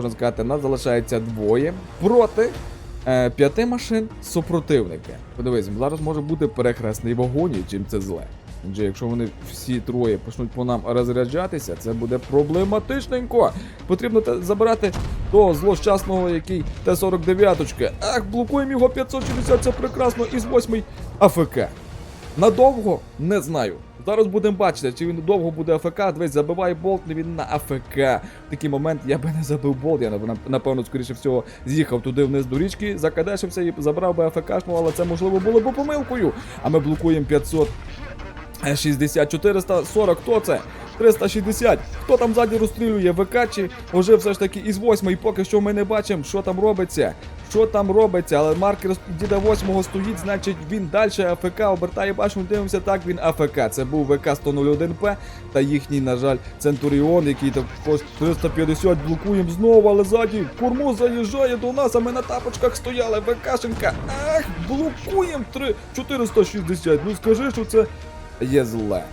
можна сказати, нас залишається двоє проти е, п'яти машин супротивники. Подивись, зараз може бути перехресний вогонь, чим це зле. Адже якщо вони всі троє почнуть по нам розряджатися, це буде проблематичненько. Потрібно забирати того злощасного, який Т-49. Ах, блокуємо його 560, це прекрасно, із восьмий АФК. Надовго не знаю. Зараз будемо бачити, чи він довго буде АФК. Дивись, забиває болт, не він на АФК. В такий момент я би не забив болт. Я нап- напевно, скоріше всього, з'їхав туди вниз до річки, закадешився і забрав би АФКшну, але це можливо було б помилкою. А ми блокуємо 500. 60, 440, хто це? 360. Хто там ззаді розстрілює? ВК чи вже все ж таки із 8 поки що ми не бачимо, що там робиться. Що там робиться, але маркер діда 8 стоїть, значить він далі АФК обертає башню, дивимося, так він АФК. Це був ВК 101П та їхній, на жаль, Центуріон, який також 350 блокуємо знову, але ззаді курму заїжджає до нас, а ми на тапочках стояли. ВКшенка. Ах, блокуємо 3 460. Ну скажи, що це є зле.